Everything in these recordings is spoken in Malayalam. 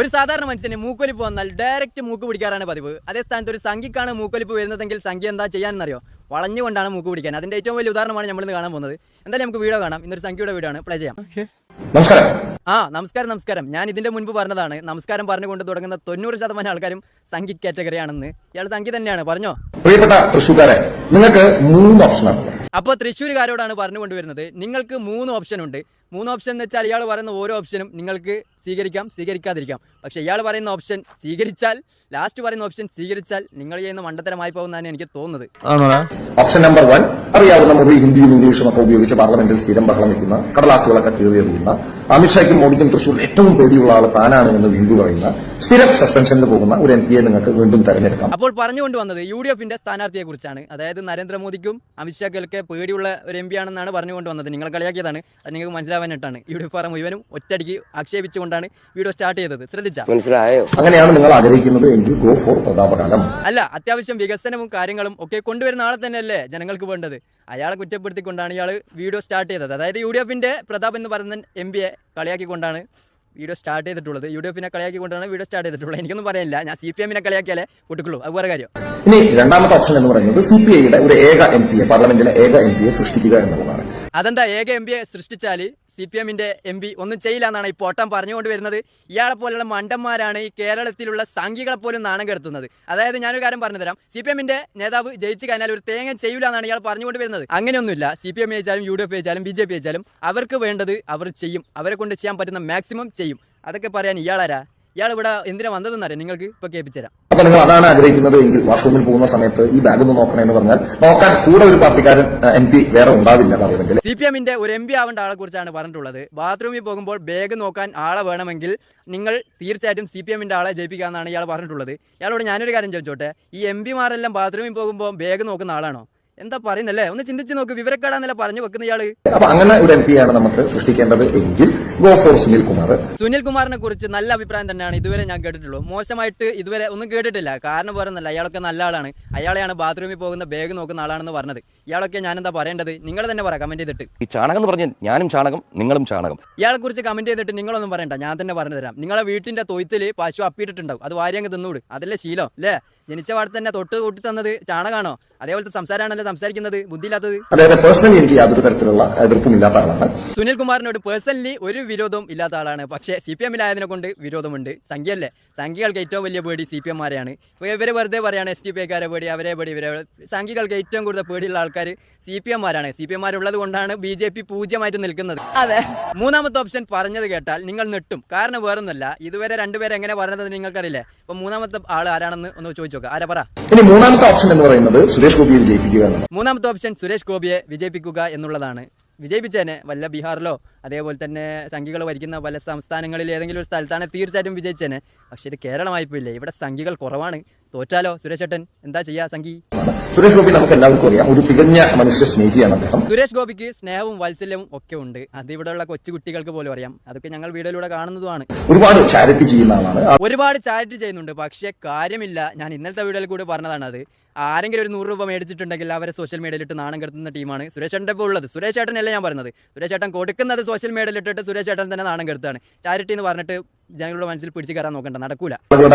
ഒരു സാധാരണ മനുഷ്യന് മൂക്കൊലിപ്പ് വന്നാൽ ഡയറക്റ്റ് മൂക്ക് പിടിക്കാറാണ് പതിവ്. അതേ സ്ഥാനത്ത് ഒരു സംഖ്യക്കാണ് മൂക്കൊലിപ്പ് വരുന്നതെങ്കിൽ സംഖ്യ എന്താ ചെയ്യാനെന്നറിയോ? വളഞ്ഞുകൊണ്ടാണ് മൂക്ക് പിടിക്കാൻ. അതിന്റെ ഏറ്റവും വലിയ ഉദാഹരണമാണ് നമ്മൾ ഇന്ന് കാണാൻ പോകുന്നത്. എന്തായാലും നമുക്ക് വീഡിയോ കാണാം. ഇന്നൊരു സംഖ്യയുടെ വീഡിയോ ആണ്. പ്ലേ ചെയ്യാം. നമസ്കാരം. ആ നമസ്കാരം നമസ്കാരം. ഞാൻ ഇതിന്റെ മുൻപ് പറഞ്ഞതാണ്. നമസ്കാരം പറഞ്ഞുകൊണ്ട് തുടങ്ങുന്ന തൊണ്ണൂറ് ശതമാനം ആൾക്കാരും സംഖ്യ കാറ്റഗറി ആണെന്ന്. ഇയാൾ സംഖ്യ തന്നെയാണ്. പറഞ്ഞോ? പ്രിയപ്പെട്ട തൃശ്ശൂക്കാരെ നിങ്ങൾക്ക് മൂന്ന് ഓപ്ഷനാണ് അപ്പോൾ തൃശ്ശൂരുകാരോടാണ് പറഞ്ഞുകൊണ്ടുവരുന്നത്. നിങ്ങൾക്ക് മൂന്ന് ഓപ്ഷൻ ഉണ്ട്. മൂന്ന് ഓപ്ഷൻ എന്ന് വെച്ചാൽ ഇയാൾ പറയുന്ന ഓരോ ഓപ്ഷനും നിങ്ങൾക്ക് സ്വീകരിക്കാം സ്വീകരിക്കാതിരിക്കാം. പക്ഷേ ഇയാൾ പറയുന്ന ഓപ്ഷൻ സ്വീകരിച്ചാൽ ലാസ്റ്റ് പറയുന്ന ഓപ്ഷൻ സ്വീകരിച്ചാൽ നിങ്ങൾ ചെയ്യുന്ന മണ്ടത്തരമായി പോകുന്നതാണ് എനിക്ക് തോന്നുന്നത്. ഓപ്ഷൻ നമ്പർ വൺ അറിയാവുന്ന മുറി ഹിന്ദിയും ഇംഗ്ലീഷും ഒക്കെ ഉപയോഗിച്ച് പാർലമെന്റിൽ സ്ഥിരം ബഹളം വയ്ക്കുന്ന കടലാസുകളൊക്കെ കീറിയെറിയുന്ന അമിത്ഷായ്ക്കും മോദിക്കും തൃശൂർ ഏറ്റവും പേടിയുള്ള ആൾ താനാണ് എന്ന് വീണ്ടും പറയുന്ന സ്ഥിരം സസ്പെൻഷനിൽ പോകുന്ന ഒരു എം പിയെ നിങ്ങൾക്ക് വീണ്ടും തെരഞ്ഞെടുക്കാം. അപ്പോൾ പറഞ്ഞുകൊണ്ട് വന്നത് യു ഡി എഫിന്റെ സ്ഥാനാർത്ഥിയെ കുറിച്ചാണ്. അതായത് നരേന്ദ്രമോദിക്കും അമിത്ഷാക്കൊക്കെ പേടിയുള്ള ഒരു എം പി ആണെന്നാണ് പറഞ്ഞുകൊണ്ട് വന്നത്. നിങ്ങൾ കളിയാക്കിയതാണ്. അത് നിങ്ങൾക്ക് മനസ്സിലാവാനായിട്ടാണ് യു ഡി എഫ് മുഴുവനും ഒറ്റയടിക്ക് ആക്ഷേപിച്ചുകൊണ്ടാണ് വീഡിയോ സ്റ്റാർട്ട് ചെയ്തത്. ശ്രദ്ധിച്ച? മനസ്സിലായോ? അങ്ങനെയാണ് നിങ്ങൾ ആഗ്രഹിക്കുന്നത് എങ്കിൽ ഗോ ഫോർ പ്രതാപകാലം അല്ല അത്യാവശ്യം വികസനവും കാര്യങ്ങളും ഒക്കെ കൊണ്ടുവരുന്ന ആളെ തന്നെയല്ലേ ജനങ്ങൾക്ക് വേണ്ടത്. അയാളെ കുറ്റപ്പെടുത്തിക്കൊണ്ടാണ് ഇയാൾ വീഡിയോ സ്റ്റാർട്ട് ചെയ്തത്. അതായത് യു ഡി എഫിന്റെ പ്രതാപ് എന്ന് പറയുന്ന എം പിയെ കളിയാക്കിക്കൊണ്ടാണ് വീഡിയോ സ്റ്റാർട്ട് ചെയ്തിട്ടുള്ളത്. യു ഡി എഫിനെ കളിയാക്കിക്കൊണ്ടാണ് വീഡിയോ സ്റ്റാർട്ട് ചെയ്തിട്ടുള്ളത്. എനിക്കൊന്നും പറയാനില്ല. ഞാൻ സി പി എമ്മിനെ കളിയാക്കിയാലേ കൂട്ടിക്കുള്ളൂ അത് വേറെ കാര്യം. ഇനി രണ്ടാമത്തെ ഓപ്ഷൻ എന്ന് പറയുന്നത് സി പി ഐയുടെ ഒരു ഏക എം പിയെ പാർലമെന്റിലെ ഏക എം പിയെ സൃഷ്ടിക്കുക എന്നുള്ളതാണ്. അതെന്താ ഏക എം പിയെ സൃഷ്ടിച്ചാൽ സി പി എമ്മിന്റെ എം പി ഒന്നും ചെയ്യില്ല എന്നാണ് ഈ പോട്ടം പറഞ്ഞുകൊണ്ട് വരുന്നത്. ഇയാളെ പോലുള്ള മണ്ടന്മാരാണ് ഈ കേരളത്തിലുള്ള സംഘികളെ പോലും നാണം കെടുത്തുന്നത്. അതായത് ഞാനൊരു കാര്യം പറഞ്ഞു തരാം സി പി എമ്മിന്റെ നേതാവ് ജയിച്ചു കഴിഞ്ഞാൽ ഒരു തേങ്ങ ചെയ്യില്ല എന്നാണ് ഇയാൾ പറഞ്ഞുകൊണ്ട് വരുന്നത്. അങ്ങനെയൊന്നുമില്ല. സി പി എം ജയിച്ചാലും യു ഡി എഫ് ജയിച്ചാലും ബി ജെ പി ജയിച്ചാലും അവർക്ക് വേണ്ടത് അവർ ചെയ്യും. അവരെ കൊണ്ട് ചെയ്യാൻ പറ്റുന്ന മാക്സിമം ചെയ്യും. അതൊക്കെ പറയാൻ ഇയാളാരാ? ഇയാൾ ഇവിടെ എന്തിനാ വന്നതെന്നറിയാം നിങ്ങൾക്ക്? ഇപ്പൊ കേൾപ്പിച്ചുതരാം. അപ്പൊ നിങ്ങൾ അതാണ് ആഗ്രഹിക്കുന്നത് എങ്കിൽ വാഷ്റൂമിൽ പോകുന്ന സമയത്ത് ഈ ബാഗ് ഒന്ന് നോക്കണം എന്ന് പറഞ്ഞാൽ നോക്കാൻ കൂടെ ഒരു പാർട്ടിക്കാരൻ എം പി വേറെ ഉണ്ടാവില്ല പറയുമെങ്കിൽ സി പി എമ്മിന്റെ ഒരു എം പി ആവേണ്ട ആളെ കുറിച്ചാണ് പറഞ്ഞിട്ടുള്ളത്. ബാത്റൂമിൽ പോകുമ്പോൾ ബാഗ് നോക്കാൻ ആളെ വേണമെങ്കിൽ നിങ്ങൾ തീർച്ചയായിട്ടും സി പി എമ്മിന്റെ ആളെ ജയിപ്പിക്കാമെന്നാണ് ഇയാൾ പറഞ്ഞിട്ടുള്ളത്. ഇയാളോട് ഞാനൊരു കാര്യം ചോദിച്ചോട്ടെ? ഈ എം പിമാരെല്ലാം ബാത്റൂമിൽ പോകുമ്പോൾ ബാഗ് നോക്കുന്ന ആളാണോ? എന്താ പറയുന്നല്ലേ? ഒന്ന് ചിന്തിച്ച് നോക്ക് വിവരക്കേടാന്നല്ല പറഞ്ഞു വെക്കുന്ന ഇയാൾ. അപ്പൊ അങ്ങനെ ഒരു എം ആണ് നമുക്ക് സൃഷ്ടിക്കേണ്ടത് എങ്കിൽ ഗോ ഫോർ സുനിൽ കുമാർ സുനിൽ കുമാറിനെ കുറിച്ച് നല്ല അഭിപ്രായം തന്നെയാണ് ഇതുവരെ ഞാൻ കേട്ടിട്ടുള്ളൂ. മോശമായിട്ട് ഇതുവരെ ഒന്നും കേട്ടിട്ടില്ല. കാരണം പറയുന്നില്ല അയാളൊക്കെ നല്ല ആളാണ്. അയാളെയാണ് ബാത്റൂമിൽ പോകുന്ന ബാഗ് നോക്കുന്ന ആളാണെന്ന് പറഞ്ഞത്. ഇയാളൊക്കെ ഞാൻ എന്താ പറയേണ്ടത്? നിങ്ങൾ തന്നെ പറ കമന്റ് ചെയ്തിട്ട്. ഈ ചാണകം എന്ന് പറഞ്ഞാൽ ഞാനും ചാണകം നിങ്ങളും ചാണകം. ഇയാളെ കുറിച്ച് കമന്റ് ചെയ്തിട്ട് നിങ്ങളൊന്നും പറയണ്ട. ഞാൻ തന്നെ പറഞ്ഞു തരാം. നിങ്ങളെ വീട്ടിന്റെ തൊയ്ത്തിൽ പശു അപ്പിയിട്ടിട്ടുണ്ടാവും. അത് വാര്യങ്ങ് തിന്നൂട്. അതല്ലേ ശീലം അല്ലേ? ജനിച്ച പാടെ തന്നെ തൊട്ട് കൂട്ടി തന്നത് ചാണകാണോ അതേപോലത്തെ സംസാരമാണല്ലോ സംസാരിക്കുന്നത്. ബുദ്ധിയില്ലാത്തത്. അതായത് പേഴ്സണലി എനിക്ക് യാതൊരു തരത്തിലുള്ള എതിർപ്പും ഇല്ലാത്ത ആളാണ്. സുനിൽ കുമാറിനോട് പേഴ്സണലി ഒരു വിരോധവും ഇല്ലാത്ത ആളാണ്. പക്ഷേ സി പി എമ്മിലായതിനെ കൊണ്ട് വിരോധമുണ്ട്. സംഖ്യയല്ലേ? സംഖ്യകൾക്ക് ഏറ്റവും വലിയ പേടി സി പി എമ്മാരെയാണ് ഇപ്പോൾ ഇവർ വെറുതെ പറയാണ് എസ് ടി പി ഐക്കാരെ പേടി അവരെ പേടി ഇവരെ സംഖ്യകൾക്ക് ഏറ്റവും കൂടുതൽ പേടിയുള്ള ആൾക്കാർ സി പി എമ്മാരാണ് സി പി എമ്മാരുള്ളത് കൊണ്ടാണ് ബി ജെ പി പൂജ്യമായിട്ട് നിൽക്കുന്നത്. അതെ. മൂന്നാമത്തെ ഓപ്ഷൻ പറഞ്ഞത് കേട്ടാൽ നിങ്ങൾ നെട്ടും കാരണം വേറൊന്നുമല്ല. ഇതുവരെ രണ്ടുപേരെ എങ്ങനെ പറഞ്ഞത് നിങ്ങൾക്കറിയില്ലേ? അപ്പൊ മൂന്നാമത്തെ ആൾ ആരാണെന്ന് ഒന്ന് ചോദിച്ചു നോക്കുക. ആരാ പറ? ഇനി മൂന്നാമത്തെ ഓപ്ഷൻ എന്ന് പറയുന്നത് സുരേഷ് ഗോപിയെ വിജയിപ്പിക്കുക മൂന്നാമത്തെ ഓപ്ഷൻ സുരേഷ് ഗോപിയെ വിജയിപ്പിക്കുക എന്നുള്ളതാണ്. വിജയിപ്പിച്ചേനെ വല്ല ബീഹാറിലോ അതേപോലെ തന്നെ സംഖ്യകൾ ഭരിക്കുന്ന പല സംസ്ഥാനങ്ങളിൽ ഏതെങ്കിലും ഒരു സ്ഥലത്താണ് തീർച്ചയായിട്ടും വിജയിച്ചേനെ. പക്ഷെ ഇത് കേരളമായിപ്പോയില്ലേ? ഇവിടെ സംഖ്യകൾ കുറവാണ്. തോറ്റാലോ? സുരേഷ് ഏട്ടൻ എന്താ ചെയ്യാ സംഖ്യ സുരേഷ് ഗോപി നമുക്ക് എല്ലാവർക്കും അറിയാം. ഒരു തികഞ്ഞ മനുഷ്യ സ്നേഹിയാണ് അദ്ദേഹം. സുരേഷ് ഗോപിക്ക് സ്നേഹവും വാത്സല്യവും ഒക്കെ ഉണ്ട്. അത് ഇവിടെയുള്ള കൊച്ചു കുട്ടികൾക്ക് പോലും അറിയാം. അതൊക്കെ ഞങ്ങൾ വീഡിയോയിലൂടെ കാണുന്നതുമാണ്. ഒരുപാട് ചാരിറ്റി ചെയ്യുന്ന ആളാണ്. ഒരുപാട് ചാരിറ്റി ചെയ്യുന്നുണ്ട്. പക്ഷെ കാര്യമില്ല. ഞാൻ ഇന്നലത്തെ വീഡിയോയിൽ കൂടി പറഞ്ഞതാണ് അത്. ആരെങ്കിലും ഒരു നൂറ് രൂപ മേടിച്ചിട്ടുണ്ടെങ്കിൽ അവരെ സോഷ്യൽ മീഡിയയിലിട്ട് നാണം കെടുത്തുന്ന ടീമാണ് സുരേഷ് ഏട്ടന്റെ ഇപ്പോൾ ഉള്ളത്. സുരേഷ് ഏട്ടനല്ല ഞാൻ പറയുന്നത് സുരേഷ് ഏട്ടൻ കൊടുക്കുന്നത് സോഷ്യൽ മീഡിയയിൽ ഇട്ടിട്ട് സുരേഷ് ചേട്ടൻ തന്നെ നാണം കെടുത്താണ്. ചാരിറ്റി എന്ന് പറഞ്ഞിട്ട് ജനങ്ങളുടെ മനസ്സിൽ പിടിച്ചു കയറാൻ നോക്കണ്ട നടക്കൂല.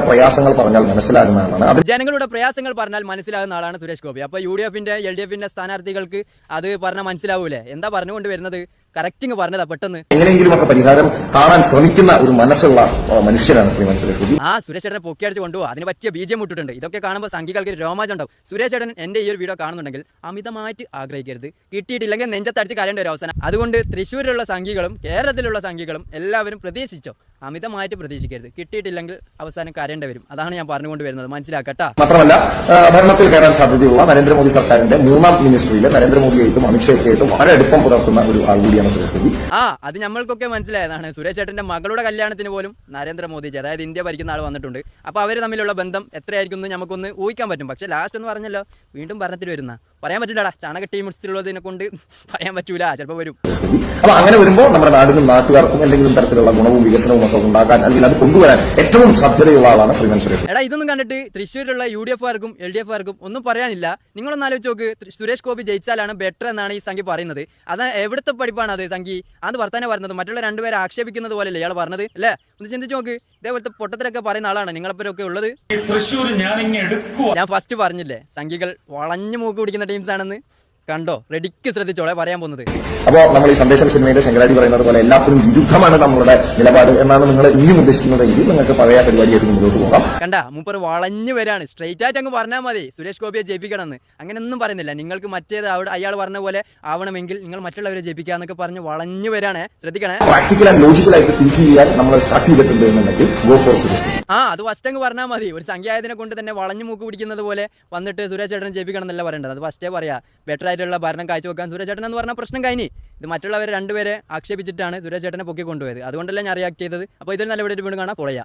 പ്രയാസങ്ങൾ പറഞ്ഞാൽ മനസ്സിലാകുന്ന ആളാണ് ജനങ്ങളുടെ പ്രയാസങ്ങൾ പറഞ്ഞാൽ മനസ്സിലാകുന്ന ആളാണ് സുരേഷ് ഗോപി. അപ്പോൾ യു ഡി എഫിന്റെ എൽ ഡി എഫിന്റെ സ്ഥാനാർത്ഥികൾക്ക് അത് പറഞ്ഞാൽ മനസ്സിലാവൂലേ? എന്താ പറഞ്ഞുകൊണ്ട് വരുന്നത്? കറക്റ്റിങ് പറഞ്ഞതാ പെട്ടെന്ന്. എങ്ങനെയെങ്കിലും ഒക്കെ പരിഹാരം കാണാൻ ശ്രമിക്കുന്ന ഒരു മനസ്സുള്ള ആ, മനുഷ്യനാണ് ശ്രീമാൻ സുരേഷ് ഗോപി. ആ സുരേഷ് ചേട്ടനെ പൊക്കിയടിച്ച് കൊണ്ടുപോകും അതിന് പറ്റിയ ബീജം മുട്ടിട്ടുണ്ട് ഇതൊക്കെ കാണുമ്പോൾ സംഘികൾക്ക് രോമാചം ഉണ്ടാവും. സുരേഷ് ചേട്ടൻ എന്റെ ഈ ഒരു വീഡിയോ കാണുന്നുണ്ടെങ്കിൽ അമിതമായിട്ട് ആഗ്രഹിക്കരുത്. കിട്ടിയിട്ടില്ലെങ്കിൽ നെഞ്ചത്തടിച്ച് കരേണ്ട ഒരു അവസാനം അതുകൊണ്ട് തൃശ്ശൂരിലുള്ള സംഘികളും കേരളത്തിലുള്ള സംഘികളും എല്ലാവരും പ്രതീക്ഷിച്ചോ? അമിതമായിട്ട് പ്രതീക്ഷിക്കരുത്. കിട്ടിയിട്ടില്ലെങ്കിൽ അവസാനം കരേണ്ടി വരും. അതാണ് ഞാൻ പറഞ്ഞുകൊണ്ട് വരുന്നത്. മനസ്സിലാക്കട്ടെ? മാത്രമല്ല ഭരണത്തിൽ കയറാൻ സാധ്യതയുള്ള നരേന്ദ്രമോദി സർക്കാരിന്റെ മൂന്നാം മിനിസ്ട്രിയിൽ നരേന്ദ്രമോദിയായിട്ടും അമിത്ഷായ്ക്കായിട്ടും വളരെ അടുപ്പം പുലർത്തുന്ന ഒരു ആൾ കൂടിയാണ് സുരേഷ് ഗോപി. ആ അത് നമ്മൾക്കൊക്കെ മനസ്സിലായതാണ്. സുരേഷ് ചേട്ടന്റെ മകളുടെ കല്യാണത്തിന് പോലും നരേന്ദ്രമോദിജി അതായത് ഇന്ത്യ ഭരിക്കുന്ന ആൾ വന്നിട്ടുണ്ട്. അപ്പോൾ അവർ തമ്മിലുള്ള ബന്ധം എത്രയായിരിക്കും എന്ന് നമുക്കൊന്ന് ഊഹിക്കാൻ പറ്റും. പക്ഷേ ലാസ്റ്റ് എന്ന് പറഞ്ഞല്ലോ വീണ്ടും ഭരണത്തിൽ വരുന്ന പറയാൻ പറ്റില്ലടാ. ചാണക ടീം ഉള്ളതിനെ കൊണ്ട് പറയാൻ പറ്റൂല. ചിലപ്പോൾ വരും. അപ്പൊ അങ്ങനെ വരുമ്പോൾ നമ്മുടെ നാടിനും നാട്ടുകാർക്കും എന്തെങ്കിലും തരത്തിലുള്ള ഗുണവും വികസനവും ഒക്കെ ഉണ്ടാക്കാൻ അല്ലെങ്കിൽ അത് കൊണ്ടുവരാൻ ഏറ്റവും സാധ്യതയുള്ള ആളാണ് ശ്രീമൻ സുരേഷ് എടാ ഇതൊന്നും കണ്ടിട്ട് തൃശ്ശൂരിലുള്ള യു ഡി എഫുകാർക്കും എൽ ഡി എഫുകാർക്കും ഒന്നും പറയാനില്ല. നിങ്ങളൊന്ന് ആലോചിച്ച് നോക്ക്. സുരേഷ് ഗോപി ജയിച്ചാലാണ് ബെറ്റർ എന്നാണ് ഈ സംഖ്യ പറയുന്നത്. അത് എവിടുത്തെ പഠിപ്പാണ് അത് സംഖ്യ അത് വർത്താനം പറഞ്ഞത്. മറ്റുള്ള രണ്ടുപേരെ ആക്ഷേപിക്കുന്നത് പോലെയല്ലേ ഇയാൾ പറഞ്ഞത്? അല്ലേ? ഒന്ന് ചിന്തിച്ച് നോക്ക്. ഇതേപോലത്തെ പൊട്ടത്തിലൊക്കെ പറയുന്ന ആളാണ്. നിങ്ങളെപ്പോഴൊക്കെ ഉള്ളത്? ഞാൻ ഫസ്റ്റ് പറഞ്ഞില്ലേ സംഖ്യകൾ വളഞ്ഞു മൂക്ക് പിടിക്കുന്ന ടീംസ് ആണെന്ന് കണ്ടോ? റെഡിക്ക് ശ്രദ്ധിച്ചോളെ പറയാൻ പോകുന്നത്. അപ്പോ നമ്മൾ ഈ സന്ദേശം സിനിമയിലെ ശങ്കരാടി പറയുന്നത് പോലെ എല്ലാത്തിനും വിരുദ്ധമാണ് നമ്മളുടെ നിലപാട് എന്നാണ് നിങ്ങൾ ഇനിയും ഉദ്ദേശിക്കുന്നതെങ്കിൽ നിങ്ങൾക്ക് പഴയ പരിപാടിയായിട്ട് മുന്നോട്ട് പോകാം. കണ്ട മൂപ്പർ വളഞ്ഞു വരാണ്. സ്ട്രെയിറ്റ് ആയിട്ട് അങ്ങ് പറഞ്ഞാൽ മതി. സുരേഷ് ഗോപിയെ ജയിപ്പിക്കണമെന്ന്. അങ്ങനെയൊന്നും പറയുന്നില്ല. നിങ്ങൾക്ക് മറ്റേത് അവിടെ അയാൾ പറഞ്ഞ പോലെ ആവണമെങ്കിൽ നിങ്ങൾ മറ്റുള്ളവരെ ജയിപ്പിക്കാന്നൊക്കെ പറഞ്ഞ് വളഞ്ഞു വരാണ്. ശ്രദ്ധിക്കണേ. പ്രാക്ടിക്കൽ ആൻഡ് ലോജിക്കലായിട്ട് തിങ്ക് ചെയ്യാൻ നമ്മൾ സ്റ്റാർട്ട് ചെയ്തിട്ടുണ്ട് എന്നുണ്ടെങ്കിൽ ഗോ ഫോർ സുരേഷ് ആ അത് ഫസ്റ്റ് അങ്ങ് പറഞ്ഞാൽ മതി. ഒരു സംഖ്യായതിനെ കൊണ്ട് തന്നെ വളഞ്ഞു മൂക്ക് പിടിക്കുന്നത് പോലെ വന്നിട്ട് സുരേഷ് ചേട്ടനെ ജയിപ്പിക്കണം എന്നല്ല പറയേണ്ടത്. അത് ഫസ്റ്റേ പറയാ. ബെറ്റർ ആയിട്ടുള്ള ഭരണം കാഴ്ചവെക്കാൻ സുരേഷ് ചേട്ടൻ എന്ന് പറഞ്ഞ പ്രശ്നം കഴിഞ്ഞ്. ഇത് മറ്റുള്ളവരെ രണ്ടുപേരെ ആക്ഷേപിച്ചിട്ടാണ് സുരേഷ് ചേട്ടനെ പൊക്കി കൊണ്ടുപോയത് അതുകൊണ്ടല്ലേ ഞാൻ റിയാക്ട് ചെയ്തത്. അപ്പോൾ ഇതിൽ നല്ല വീഡിയോ വീണ്ടും കാണാം. പൊളയാ